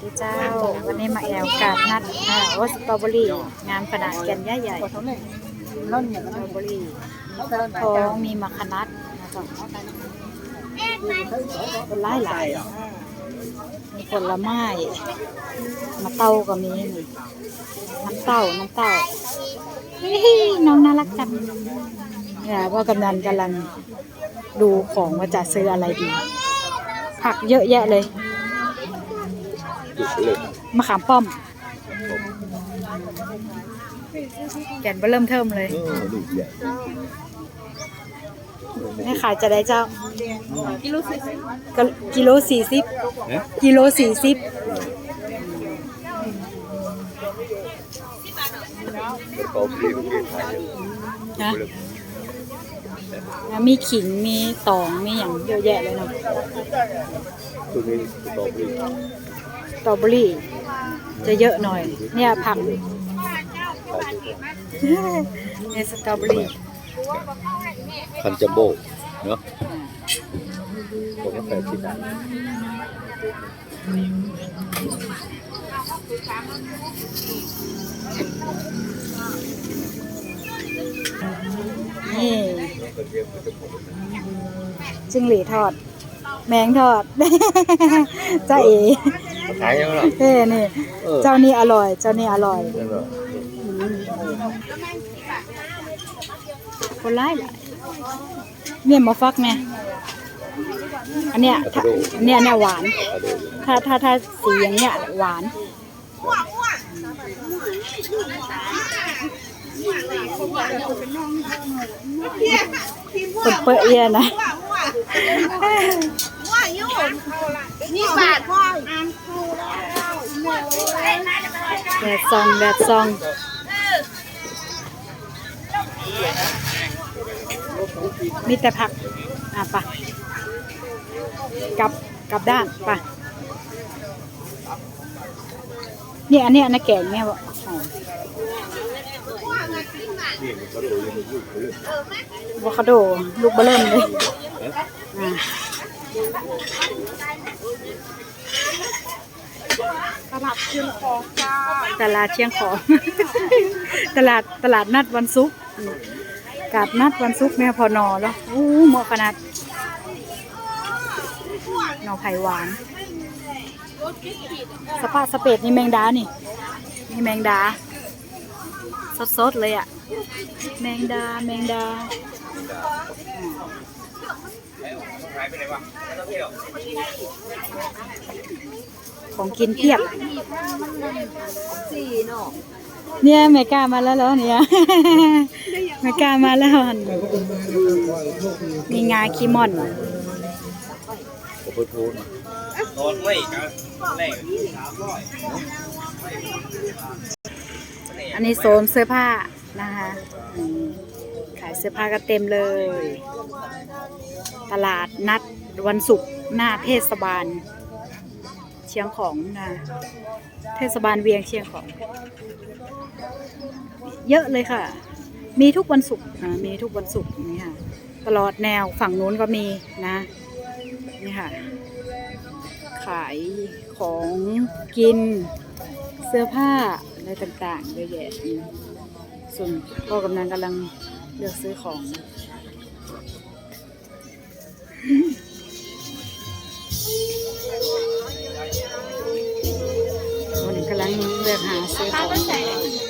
ดีเจ้า วันนี้มาแอลกาดนัดโอสตรอเบอรี่ งานขนาดแกนใหญ่ใหญ่สตรอเบอรี่ทองมีมะขนัดนะครับผลไม้หลายมีผลไม้มะเต้าก็มีน้ำเต้าน้ำเต้าเฮ้ยน้องน่ารักจังเนี่ยว่ากำนันกำลังดูของว่าจะซื้ออะไรดี ผักเยอะแยะเลย มะขามป้อม แก่นเบอร์เริ่มเทิมเลยแม่ขายจะได้เจ้า กิโลสี่สิบกิโลสี่สิบกิโลสี่สิบนะแล้วมีขิงมีตองมีอย่างเยอะแยะเลยเนาะ ตัวนี้ตัวนี้ส ตรอเบอรี่ จะเยอะหน่อย เนี่ยผักเนี่ยสตรอเบอรี่พันจัมโบ้เนาะตัวนี้แปดสิบบาทนี่จิ้งหรีดทอด แมงทอดเจ้าเอ๋ ขายยังไงล่ะเอ้นี่เออเจ้านี่อร่อย เจ้านี่อร่อยนั่นเหรอคนร้ายหลายเนี่ยมาฟักเนี่ยอันเนี้ยถ้าอันเนี้ยเนี่ยหวาน ถ้าถ้าถ้าสีอย่างเงี้ยหวาน คนเปรอะเอียนะ นี่บาทพ่อ แดดซองแดดซองมีแต่ผัก อะไปะกลับกลับด้านไปะนี่ยอันนี้ยนะแกงเนี่ยบอ๋ออะโวคาโดลูกเบอร์เริ่มเลยอะ ตลาดเชียงของจ้าตลาดเชียงของ ตลาดตลาดนัดวันศุกร์อืมกาดนัดวันศุกร์แม่พอนอแล้วอู้หมาะขนาดหน่อไผ่หวาน สปาสเปดนี่แมงดานี่นี่แมงดา สดๆเลยอะ แมงดาแมงดา ของกินเพียบสี่เนาะเนี่ยแม่กล้ามาแล้วแล้วเนี่ยแม่กล้ามาแล้วหั่นมีงาคีมอนโอ้โหโทนอันนี้โซนเสื้อผ้านะคะอืมขายเสื้อผ้าก็เต็มเลย ตลาดนัดวันศุกร์หน้าเทศบาล เชียงของนะเทศบาลเวียงเชียงของ เยอะเลยค่ะ มีทุกวันศุกร์อ่ามีทุกวันศุกร์นี่ค่ะตลอดแนวฝั่งนู้นก็มีนะนี่ค่ะ ขายของกินเสื้อผ้าอะไรต่างๆเยอะแยะส่วนพ่อกำลังกำลังเลือกซื้อของ วันนี้กำลังเลือกหาซื้อของ